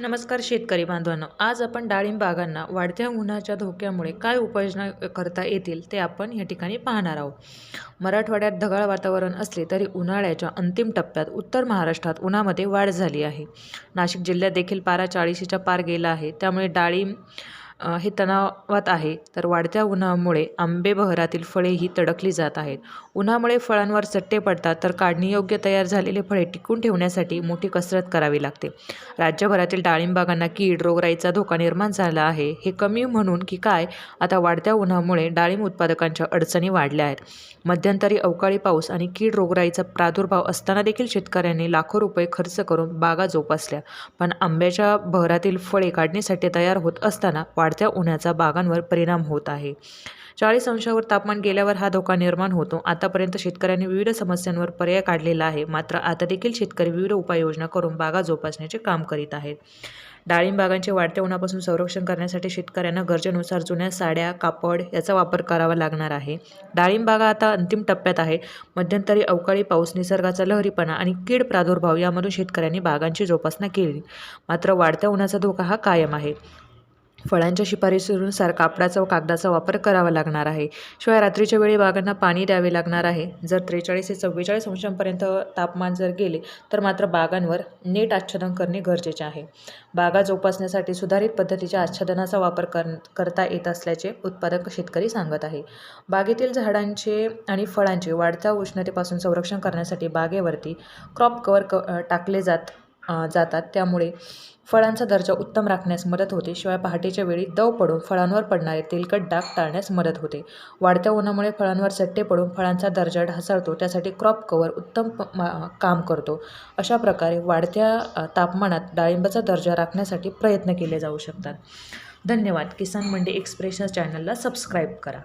नमस्कार शेतकरी बांधवांनो आज आपण डाळिंब बागांना वाढत्या उन्हाच्या धोक्यामुळे काय उपाययोजना करता येतील ते आपण या ठिकाणी पाहणार आहोत. मराठवाड्यात ढगाळ वातावरण असले तरी उन्हाळ्याच्या अंतिम टप्प्यात उत्तर महाराष्ट्रात उन्हामध्ये वाढ झाली आहे. नाशिक जिल्ह्यात देखील पारा चाळीशीच्या पार गेला आहे. त्यामुळे डाळिंब हे तणावात आहे तर वाढत्या उन्हामुळे आंबे बहरातील फळेही तडकली जात आहेत. उन्हामुळे फळांवर चट्टे पडतात तर काढणीयोग्य तयार झालेले फळे टिकून ठेवण्यासाठी मोठी कसरत करावी लागते. राज्यभरातील डाळिंबागांना कीड रोगराईचा धोका निर्माण झाला आहे. हे कमी म्हणून की काय आता वाढत्या उन्हामुळे डाळिंब उत्पादकांच्या अडचणी वाढल्या आहेत. मध्यंतरी अवकाळी पाऊस आणि कीड रोगराईचा प्रादुर्भाव असताना देखील शेतकऱ्यांनी लाखो रुपये खर्च करून बागा जोपासल्या. पण आंब्याच्या बहरातील फळे काढणीसाठी तयार होत असताना वाढ वाढत्या उन्हाचा बागांवर परिणाम होत आहे. चाळीस अंशावर तापमान गेल्यावर हा धोका निर्माण होतो. आतापर्यंत शेतकऱ्यांनी विविध समस्यांवर पर्याय काढलेला आहे. मात्र आता देखील शेतकरी विविध उपाययोजना करून बागा जोपासण्याचे काम करीत आहेत. डाळिंब बागांचे वाढत्या उन्हापासून संरक्षण करण्यासाठी शेतकऱ्यांना गरजेनुसार जुन्या साड्या कापड याचा वापर करावा लागणार आहे. डाळिंब बागा आता अंतिम टप्प्यात आहे. मध्यंतरी अवकाळी पाऊस निसर्गाचा लहरीपणा आणि कीड प्रादुर्भाव यामधून शेतकऱ्यांनी बागांची जोपासना केली. मात्र वाढत्या उन्हाचा धोका हा कायम आहे. फळांच्या शिफारसीनुसार कापडाचा व कागदाचा वापर करावा लागणार आहे. शिवाय रात्रीच्या वेळी बागांना पाणी द्यावे लागणार आहे. जर त्रेचाळीस ते चव्वेचाळीस अंशांपर्यंत तापमान जर गेले तर मात्र बागांवर नेट आच्छादन करणे गरजेचे आहे. बागा जोपासण्यासाठी सुधारित पद्धतीच्या आच्छादनाचा वापर कर करता येत असल्याचे उत्पादक शेतकरी सांगत आहे. बागेतील झाडांचे आणि फळांचे वाढत्या उष्णतेपासून संरक्षण करण्यासाठी बागेवरती क्रॉप कवर क टाकले जात जातात. त्यामुळे फळांचा दर्जा उत्तम राखण्यास मदत होते. शिवाय पहाटेच्या वेळी दव पडून फळांवर पडणारे तेलकट डाग टाळण्यास मदत होते. वाढत्या उन्हामुळे फळांवर चट्टे पडून फळांचा दर्जा ढासळतो. त्यासाठी क्रॉप कवर उत्तम मा- काम करतो. अशा प्रकारे वाढत्या तापमानात डाळिंबाचा दर्जा राखण्यासाठी प्रयत्न केले जाऊ शकतात. धन्यवाद. किसान मंडी एक्सप्रेस चॅनलला सबस्क्राईब करा.